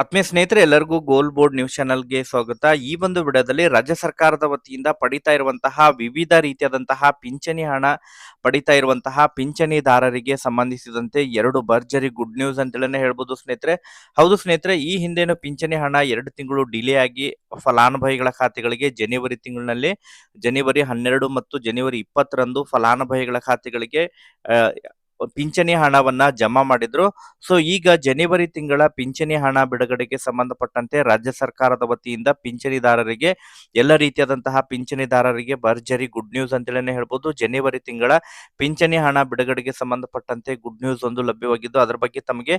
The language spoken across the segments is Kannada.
ಆತ್ಮೀಯ ಸ್ನೇಹಿತರೆ, ಎಲ್ಲರಿಗೂ ಗೋಲ್ ಬೋರ್ಡ್ ನ್ಯೂಸ್ ಚಾನೆಲ್ಗೆ ಸ್ವಾಗತ. ಈ ಒಂದು ವಿಡಿಯೋದಲ್ಲಿ ರಾಜ್ಯ ಸರ್ಕಾರದ ವತಿಯಿಂದ ಪಡಿತಾ ಇರುವಂತಹ ವಿವಿಧ ರೀತಿಯಾದಂತಹ ಪಿಂಚಣಿ ಹಣ, ಪಡಿತಾ ಇರುವಂತಹ ಪಿಂಚಣಿದಾರರಿಗೆ ಸಂಬಂಧಿಸಿದಂತೆ ಎರಡು ಭರ್ಜರಿ ಗುಡ್ ನ್ಯೂಸ್ ಅಂತೇಳಿ ಹೇಳ್ಬೋದು ಸ್ನೇಹಿತರೆ. ಹೌದು ಸ್ನೇಹಿತರೆ, ಈ ಹಿಂದೇನು ಪಿಂಚಣಿ ಹಣ ಎರಡು ತಿಂಗಳು ಡಿಲೇ ಆಗಿ ಫಲಾನುಭವಿಗಳ ಖಾತೆಗಳಿಗೆ ಜನವರಿ ತಿಂಗಳಿನಲ್ಲಿ, ಜನವರಿ ಹನ್ನೆರಡು ಮತ್ತು ಜನವರಿ ಇಪ್ಪತ್ತರಂದು ಫಲಾನುಭವಿಗಳ ಖಾತೆಗಳಿಗೆ ಪಿಂಚಣಿ ಹಣವನ್ನ ಜಮಾ ಮಾಡಿದ್ರು. ಸೊ ಈಗ ಜನವರಿ ತಿಂಗಳ ಪಿಂಚಣಿ ಹಣ ಬಿಡುಗಡೆಗೆ ಸಂಬಂಧಪಟ್ಟಂತೆ ರಾಜ್ಯ ಸರ್ಕಾರದ ವತಿಯಿಂದ ಪಿಂಚಣಿದಾರರಿಗೆ, ಎಲ್ಲ ರೀತಿಯಾದಂತಹ ಪಿಂಚಣಿದಾರರಿಗೆ ಭರ್ಜರಿ ಗುಡ್ ನ್ಯೂಸ್ ಅಂತೇಳಿ ಹೇಳ್ಬೋದು. ಜನವರಿ ತಿಂಗಳ ಪಿಂಚಣಿ ಹಣ ಬಿಡುಗಡೆಗೆ ಸಂಬಂಧಪಟ್ಟಂತೆ ಗುಡ್ ನ್ಯೂಸ್ ಒಂದು ಲಭ್ಯವಾಗಿದ್ದು, ಅದರ ಬಗ್ಗೆ ತಮಗೆ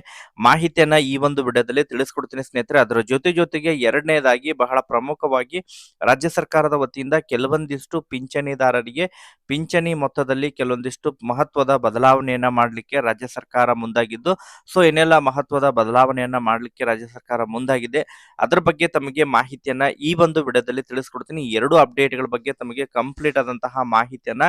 ಮಾಹಿತಿಯನ್ನ ಈ ಒಂದು ವಿಡಿಯೋದಲ್ಲಿ ತಿಳಿಸ್ಕೊಡ್ತೀನಿ ಸ್ನೇಹಿತರೆ. ಅದರ ಜೊತೆ ಜೊತೆಗೆ ಎರಡನೇದಾಗಿ ಬಹಳ ಪ್ರಮುಖವಾಗಿ ರಾಜ್ಯ ಸರ್ಕಾರದ ವತಿಯಿಂದ ಕೆಲವೊಂದಿಷ್ಟು ಪಿಂಚಣಿದಾರರಿಗೆ ಪಿಂಚಣಿ ಮೊತ್ತದಲ್ಲಿ ಕೆಲವೊಂದಿಷ್ಟು ಮಹತ್ವದ ಬದಲಾವಣೆಯನ್ನ ಮಾಡಲಿಕ್ಕೆ ರಾಜ್ಯ ಸರ್ಕಾರ ಮುಂದಾಗಿದ್ದು, ಸೊ ಏನೆಲ್ಲ ಮಹತ್ವದ ಬದಲಾವಣೆಯನ್ನ ಮಾಡಲಿಕ್ಕೆ ರಾಜ್ಯ ಸರ್ಕಾರ ಮುಂದಾಗಿದೆ. ಅದರ ಬಗ್ಗೆ ತಮಗೆ ಮಾಹಿತಿಯನ್ನ ಈ ಒಂದು ವಿಡಿಯೋದಲ್ಲಿ ತಿಳಿಸ್ಕೊಡ್ತೀನಿ. ಎರಡು ಎರಡು ಅಪ್ಡೇಟ್ಗಳ ಬಗ್ಗೆ ತಮಗೆ ಕಂಪ್ಲೀಟ್ ಆದಂತಹ ಮಾಹಿತಿಯನ್ನ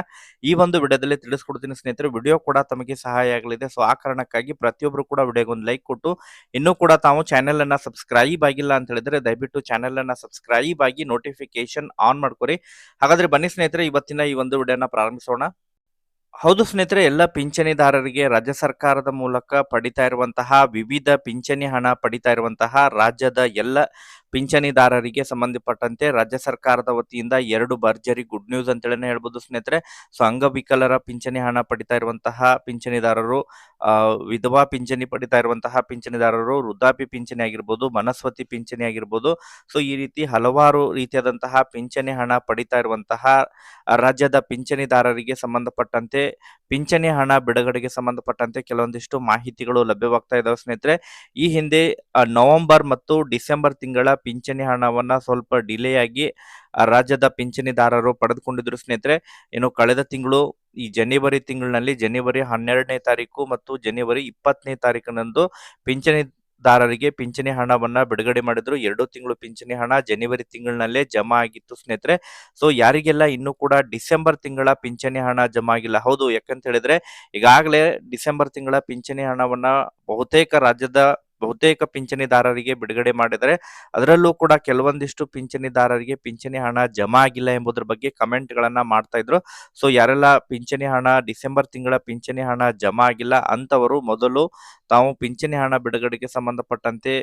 ಈ ಒಂದು ವಿಡಿಯೋದಲ್ಲಿ ತಿಳಿಸ್ಕೊಡ್ತೀನಿ ಸ್ನೇಹಿತರೆ. ವಿಡಿಯೋ ಕೂಡ ತಮಗೆ ಸಹಾಯ ಆಗಲಿದೆ. ಸೊ ಆ ಕಾರಣಕ್ಕಾಗಿ ಪ್ರತಿಯೊಬ್ಬರು ಕೂಡ ವಿಡಿಯೋಗೊಂದು ಲೈಕ್ ಕೊಟ್ಟು, ಇನ್ನೂ ಕೂಡ ತಾವು ಚಾನೆಲ್ ಅನ್ನ ಸಬ್ಸ್ಕ್ರೈಬ್ ಆಗಿಲ್ಲ ಅಂತ ಹೇಳಿದ್ರೆ ದಯವಿಟ್ಟು ಚಾನೆಲ್ ಅನ್ನ ಸಬ್ಸ್ಕ್ರೈಬ್ ಆಗಿ ನೋಟಿಫಿಕೇಶನ್ ಆನ್ ಮಾಡ್ಕೊರಿ. ಹಾಗಾದ್ರೆ ಬನ್ನಿ ಸ್ನೇಹಿತರೆ, ಇವತ್ತಿನ ಈ ಒಂದು ವಿಡಿಯೋನ ಪ್ರಾರಂಭಿಸೋಣ. ಹೌದು ಸ್ನೇಹಿತರೆ, ಎಲ್ಲ ಪಿಂಚಣಿದಾರರಿಗೆ ರಾಜ್ಯ ಸರ್ಕಾರದ ಮೂಲಕ ಪಡಿತಾ ಇರುವಂತಹ ವಿವಿಧ ಪಿಂಚಣಿ ಹಣ ಪಡಿತಾ ಇರುವಂತಹ ರಾಜ್ಯದ ಎಲ್ಲ ಪಿಂಚಣಿದಾರರಿಗೆ ಸಂಬಂಧಪಟ್ಟಂತೆ ರಾಜ್ಯ ಸರ್ಕಾರದ ವತಿಯಿಂದ ಎರಡು ಭರ್ಜರಿ ಗುಡ್ ನ್ಯೂಸ್ ಅಂತೇಳಿ ಹೇಳ್ಬೋದು ಸ್ನೇಹಿತರೆ. ಸೊ, ಅಂಗವಿಕಲರ ಪಿಂಚಣಿ ಹಣ ಪಡಿತಾ ಇರುವಂತಹ ಪಿಂಚಣಿದಾರರು ವಿಧವಾ ಪಿಂಚಣಿ ಪಡಿತಾ ಇರುವಂತಹ ಪಿಂಚಣಿದಾರರು ವೃದ್ಧಾಪಿ ಪಿಂಚಣಿ ಆಗಿರ್ಬೋದು ಮನಸ್ವತಿ ಪಿಂಚಣಿ ಆಗಿರ್ಬೋದು, ಸೊ, ಈ ರೀತಿ ಹಲವಾರು ರೀತಿಯಾದಂತಹ ಪಿಂಚಣಿ ಹಣ ಪಡಿತಾ ಇರುವಂತಹ ರಾಜ್ಯದ ಪಿಂಚಣಿದಾರರಿಗೆ ಸಂಬಂಧಪಟ್ಟಂತೆ, ಪಿಂಚಣಿ ಹಣ ಬಿಡುಗಡೆಗೆ ಸಂಬಂಧಪಟ್ಟಂತೆ ಕೆಲವೊಂದಿಷ್ಟು ಮಾಹಿತಿಗಳು ಲಭ್ಯವಾಗ್ತಾ ಇದಾವೆ ಸ್ನೇಹಿತರೆ. ಈ ಹಿಂದೆ ನವೆಂಬರ್ ಮತ್ತು ಡಿಸೆಂಬರ್ ತಿಂಗಳ ಪಿಂಚಣಿ ಹಣವನ್ನ ಸ್ವಲ್ಪ ಡಿಲೇ ಆಗಿ ರಾಜ್ಯದ ಪಿಂಚಣಿದಾರರು ಪಡೆದುಕೊಂಡಿದ್ರು ಸ್ನೇಹಿತರೆ ಏನು ಕಳೆದ ತಿಂಗಳು, ಈ ಜನವರಿ ತಿಂಗಳಿನಲ್ಲಿ, ಜನವರಿ ಹನ್ನೆರಡನೇ ತಾರೀಕು ಮತ್ತು ಜನವರಿ ಇಪ್ಪತ್ತನೇ ತಾರೀಕಿನಂದು ಪಿಂಚಣಿದಾರರಿಗೆ ಪಿಂಚಣಿ ಹಣವನ್ನ ಬಿಡುಗಡೆ ಮಾಡಿದ್ರು. ಎರಡು ತಿಂಗಳು ಪಿಂಚಣಿ ಹಣ ಜನವರಿ ತಿಂಗಳಿನಲ್ಲೇ ಜಮಾ ಆಗಿತ್ತು ಸ್ನೇಹಿತರೆ. ಸೊ ಯಾರಿಗೆಲ್ಲ ಇನ್ನೂ ಕೂಡ ಡಿಸೆಂಬರ್ ತಿಂಗಳ ಪಿಂಚಣಿ ಹಣ ಜಮಾ ಆಗಿಲ್ಲ? ಹೌದು, ಯಾಕಂತ ಹೇಳಿದ್ರೆ, ಈಗಾಗಲೇ ಡಿಸೆಂಬರ್ ತಿಂಗಳ ಪಿಂಚಣಿ ಹಣವನ್ನ ಬಹುತೇಕ ರಾಜ್ಯದ ಬಹುತೇಕ ಪಿಂಚಣಿದಾರರಿಗೆ ಬಿಡುಗಡೆ ಮಾಡಿದರೆ ಅದರಲ್ಲೂ ಕೂಡ ಕೆಲವೊಂದಿಷ್ಟು ಪಿಂಚಣಿದಾರರಿಗೆ ಪಿಂಚಣಿ ಹಣ ಜಮಾ ಆಗಿಲ್ಲ ಎಂಬುದರ ಬಗ್ಗೆ ಕಮೆಂಟ್ ಗಳನ್ನ ಮಾಡ್ತಾ ಇದ್ರು. ಸೊ, ಯಾರೆಲ್ಲ ಪಿಂಚಣಿ ಹಣ ಡಿಸೆಂಬರ್ ತಿಂಗಳ ಪಿಂಚಣಿ ಹಣ ಜಮಾ ಆಗಿಲ್ಲ ಅಂತವರು ಮೊದಲು ತಾವು ಪಿಂಚಣಿ ಹಣ ಬಿಡುಗಡೆಗೆ ಸಂಬಂಧಪಟ್ಟಂತೆ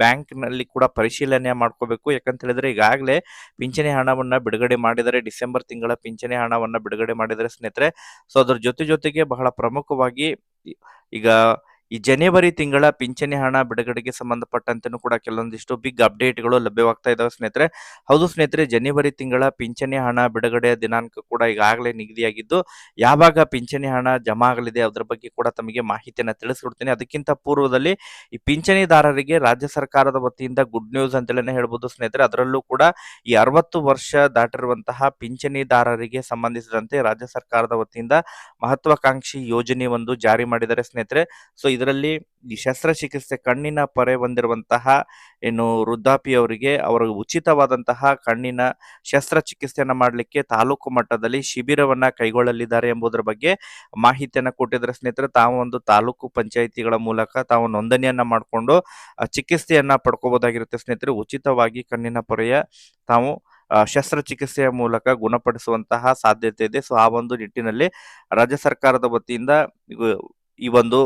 ಬ್ಯಾಂಕ್ನಲ್ಲಿ ಕೂಡ ಪರಿಶೀಲನೆ ಮಾಡ್ಕೋಬೇಕು. ಯಾಕಂತ ಹೇಳಿದ್ರೆ ಈಗಾಗಲೇ ಪಿಂಚಣಿ ಹಣವನ್ನ ಬಿಡುಗಡೆ ಮಾಡಿದರೆ, ಡಿಸೆಂಬರ್ ತಿಂಗಳ ಪಿಂಚಣಿ ಹಣವನ್ನ ಬಿಡುಗಡೆ ಮಾಡಿದರೆ ಸ್ನೇಹಿತರೆ, ಸೊ, ಅದರ ಜೊತೆ ಜೊತೆಗೆ ಬಹಳ ಪ್ರಮುಖವಾಗಿ ಈಗ ಈ ಜನವರಿ ತಿಂಗಳ ಪಿಂಚಣಿ ಹಣ ಬಿಡುಗಡೆಗೆ ಸಂಬಂಧಪಟ್ಟಂತೆಯೂ ಕೂಡ ಕೆಲವೊಂದಿಷ್ಟು ಬಿಗ್ ಅಪ್ಡೇಟ್ಗಳು ಲಭ್ಯವಾಗ್ತಾ ಇದಾವೆ ಸ್ನೇಹಿತರೆ. ಹೌದು ಸ್ನೇಹಿತರೆ, ಜನವರಿ ತಿಂಗಳ ಪಿಂಚಣಿ ಹಣ ಬಿಡುಗಡೆಯ ದಿನಾಂಕ ಕೂಡ ಈಗಾಗಲೇ ನಿಗದಿಯಾಗಿದ್ದು, ಯಾವಾಗ ಪಿಂಚಣಿ ಹಣ ಜಮಾ ಆಗಲಿದೆ ಅದರ ಬಗ್ಗೆ ಕೂಡ ತಮಗೆ ಮಾಹಿತಿಯನ್ನು ತಿಳಿಸ್ಕೊಡ್ತೀನಿ. ಅದಕ್ಕಿಂತ ಪೂರ್ವದಲ್ಲಿ ಈ ಪಿಂಚಣಿದಾರರಿಗೆ ರಾಜ್ಯ ಸರ್ಕಾರದ ವತಿಯಿಂದ ಗುಡ್ ನ್ಯೂಸ್ ಅಂತೇಳಿ ಹೇಳ್ಬೋದು ಸ್ನೇಹಿತರೆ. ಅದರಲ್ಲೂ ಕೂಡ ಈ ಅರವತ್ತು ವರ್ಷ ದಾಟಿರುವಂತಹ ಪಿಂಚಣಿದಾರರಿಗೆ ಸಂಬಂಧಿಸಿದಂತೆ ರಾಜ್ಯ ಸರ್ಕಾರದ ವತಿಯಿಂದ ಮಹತ್ವಾಕಾಂಕ್ಷಿ ಯೋಜನೆ ಒಂದು ಜಾರಿ ಮಾಡಿದ್ದಾರೆ ಸ್ನೇಹಿತರೆ. ಸೊ ಇದರಲ್ಲಿ ಈ ಶಸ್ತ್ರಚಿಕಿತ್ಸೆ ಕಣ್ಣಿನ ಪೊರೆ ಹೊಂದಿರುವಂತಹ ಏನು ವೃದ್ಧಾಪಿಯವರಿಗೆ ಅವರ ಉಚಿತವಾದಂತಹ ಕಣ್ಣಿನ ಶಸ್ತ್ರಚಿಕಿತ್ಸೆಯನ್ನು ಮಾಡಲಿಕ್ಕೆ ತಾಲೂಕು ಮಟ್ಟದಲ್ಲಿ ಶಿಬಿರವನ್ನ ಕೈಗೊಳ್ಳಲಿದ್ದಾರೆ ಎಂಬುದರ ಬಗ್ಗೆ ಮಾಹಿತಿಯನ್ನು ಕೊಟ್ಟಿದ್ರೆ ಸ್ನೇಹಿತರೆ. ತಾವು ಒಂದು ತಾಲೂಕು ಪಂಚಾಯಿತಿಗಳ ಮೂಲಕ ತಾವು ನೋಂದಣಿಯನ್ನ ಮಾಡಿಕೊಂಡು ಚಿಕಿತ್ಸೆಯನ್ನ ಪಡ್ಕೋಬಹುದಾಗಿರುತ್ತೆ ಸ್ನೇಹಿತರೆ. ಉಚಿತವಾಗಿ ಕಣ್ಣಿನ ಪೊರೆಯ ತಾವು ಶಸ್ತ್ರಚಿಕಿತ್ಸೆಯ ಮೂಲಕ ಗುಣಪಡಿಸುವಂತಹ ಸಾಧ್ಯತೆ ಇದೆ. ಸೊ, ಆ ಒಂದು ನಿಟ್ಟಿನಲ್ಲಿ ರಾಜ್ಯ ಸರ್ಕಾರದ ವತಿಯಿಂದ ಈ ಒಂದು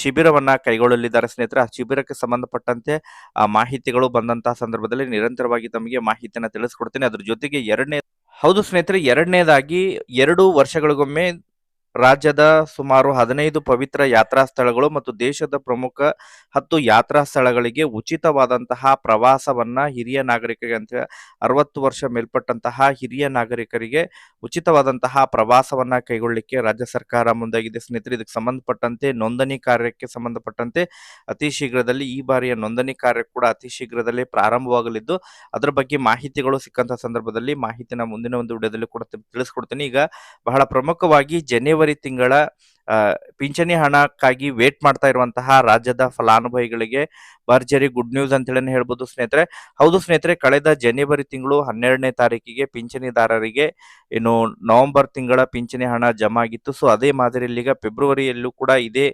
ಶಿಬಿರವನ್ನ ಕೈಗೊಳ್ಳಲಿದ್ದಾರೆ ಸ್ನೇಹಿತರೆ. ಆ ಶಿಬಿರಕ್ಕೆ ಸಂಬಂಧಪಟ್ಟಂತೆ ಮಾಹಿತಿಗಳು ಬಂದಂತಹ ಸಂದರ್ಭದಲ್ಲಿ ನಿರಂತರವಾಗಿ ತಮಗೆ ಮಾಹಿತಿಯನ್ನು ತಿಳಿಸ್ಕೊಡ್ತೀನಿ. ಅದ್ರ ಜೊತೆಗೆ ಎರಡನೇ, ಹೌದು ಸ್ನೇಹಿತರೆ, ಎರಡನೇದಾಗಿ ಎರಡು ವರ್ಷಗಳಿಗೊಮ್ಮೆ ರಾಜ್ಯದ ಸುಮಾರು ಹದಿನೈದು ಪವಿತ್ರ ಯಾತ್ರಾ ಸ್ಥಳಗಳು ಮತ್ತು ದೇಶದ ಪ್ರಮುಖ ಹತ್ತು ಯಾತ್ರಾ ಸ್ಥಳಗಳಿಗೆ ಉಚಿತವಾದಂತಹ ಪ್ರವಾಸವನ್ನ ಹಿರಿಯ ನಾಗರಿಕರಿಗೆ ಅಂತ ಅರವತ್ತು ವರ್ಷ ಮೇಲ್ಪಟ್ಟಂತಹ ಹಿರಿಯ ನಾಗರಿಕರಿಗೆ ಉಚಿತವಾದಂತಹ ಪ್ರವಾಸವನ್ನ ಕೈಗೊಳ್ಳಲಿಕ್ಕೆ ರಾಜ್ಯ ಸರ್ಕಾರ ಮುಂದಾಗಿದೆ. ಸ್ನೇಹಿತರೆ, ಇದಕ್ಕೆ ಸಂಬಂಧಪಟ್ಟಂತೆ ನೋಂದಣಿ ಕಾರ್ಯಕ್ಕೆ ಸಂಬಂಧಪಟ್ಟಂತೆ ಅತಿ ಶೀಘ್ರದಲ್ಲಿ ಈ ಬಾರಿಯ ನೋಂದಣಿ ಕಾರ್ಯ ಕೂಡ ಅತಿ ಶೀಘ್ರದಲ್ಲೇ ಪ್ರಾರಂಭವಾಗಲಿದ್ದು, ಅದರ ಬಗ್ಗೆ ಮಾಹಿತಿಗಳು ಸಿಕ್ಕಂತಹ ಸಂದರ್ಭದಲ್ಲಿ ಮಾಹಿತಿನ ಮುಂದಿನ ಒಂದು ವಿಡಿಯೋದಲ್ಲಿ ಕೂಡ ತಿಳಿಸ್ಕೊಡ್ತೀನಿ. ಈಗ ಬಹಳ ಪ್ರಮುಖವಾಗಿ ಜನವರಿ ತಿಂಗಳ ಪಿಂಚಣಿ ಹಣಕ್ಕಾಗಿ ವೇಟ್ ಮಾಡ್ತಾ ಇರುವಂತಹ ರಾಜ್ಯದ ಫಲಾನುಭವಿಗಳಿಗೆ ಭರ್ಜರಿ ಗುಡ್ ನ್ಯೂಸ್ ಅಂತ ಹೇಳಿ ಹೇಳ್ಬೋದು ಸ್ನೇಹಿತರೆ. ಹೌದು ಸ್ನೇಹಿತರೆ, ಕಳೆದ ಜನವರಿ ತಿಂಗಳು ಹನ್ನೆರಡನೇ ತಾರೀಕಿಗೆ ಪಿಂಚಣಿದಾರರಿಗೆ ಏನು ನವೆಂಬರ್ ತಿಂಗಳ ಪಿಂಚಣಿ ಹಣ ಜಮಾ ಆಗಿತ್ತು ಸೊ ಅದೇ ಮಾದರಿಯಲ್ಲಿ ಈಗ ಫೆಬ್ರವರಿಯಲ್ಲೂ ಕೂಡ ಇದೇ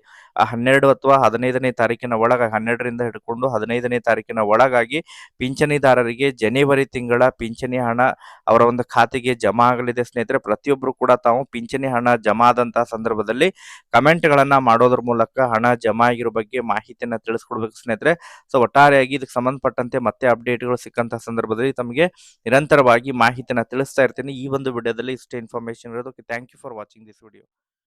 ಹನ್ನೆರಡು ಅಥವಾ ಹದಿನೈದನೇ ತಾರೀಕಿನ ಒಳಗಾಗಿ ಹನ್ನೆರಡರಿಂದ ಹಿಡ್ಕೊಂಡು ಹದಿನೈದನೇ ತಾರೀಕಿನ ಒಳಗಾಗಿ ಪಿಂಚಣಿದಾರರಿಗೆ ಜನವರಿ ತಿಂಗಳ ಪಿಂಚಣಿ ಹಣ ಅವರ ಒಂದು ಖಾತೆಗೆ ಜಮಾ ಆಗಲಿದೆ ಸ್ನೇಹಿತರೆ. ಪ್ರತಿಯೊಬ್ಬರು ಕೂಡ ತಾವು ಪಿಂಚಣಿ ಹಣ ಜಮಾ ಆದಂತಹ ಸಂದರ್ಭದಲ್ಲಿ ಕಮೆಂಟ್ಗಳನ್ನ ಮಾಡೋದ್ರ ಮೂಲಕ ಹಣ ಜಮಾ ಆಗಿರೋ ಬಗ್ಗೆ ಮಾಹಿತಿಯನ್ನ ತಿಳಿಸ್ಕೊಡ್ಬೇಕು ಸ್ನೇಹಿತರೆ. ಸೊ, ಒಟ್ಟಾರೆಯಾಗಿ ಇದಕ್ಕೆ ಸಂಬಂಧಪಟ್ಟಂತೆ ಮತ್ತೆ ಅಪ್ಡೇಟ್ಗಳು ಸಿಕ್ಕಂತಹ ಸಂದರ್ಭದಲ್ಲಿ ತಮಗೆ ನಿರಂತರವಾಗಿ ಮಾಹಿತಿಯನ್ನ ತಿಳಿಸ್ತಾ ಇರ್ತೀನಿ. ಈ ಒಂದು ವಿಡಿಯೋದಲ್ಲಿ ಇಷ್ಟೇ ಇನ್ಫಾರ್ಮೇಶನ್ ಇರೋದಕ್ಕೆ thank you for watching this video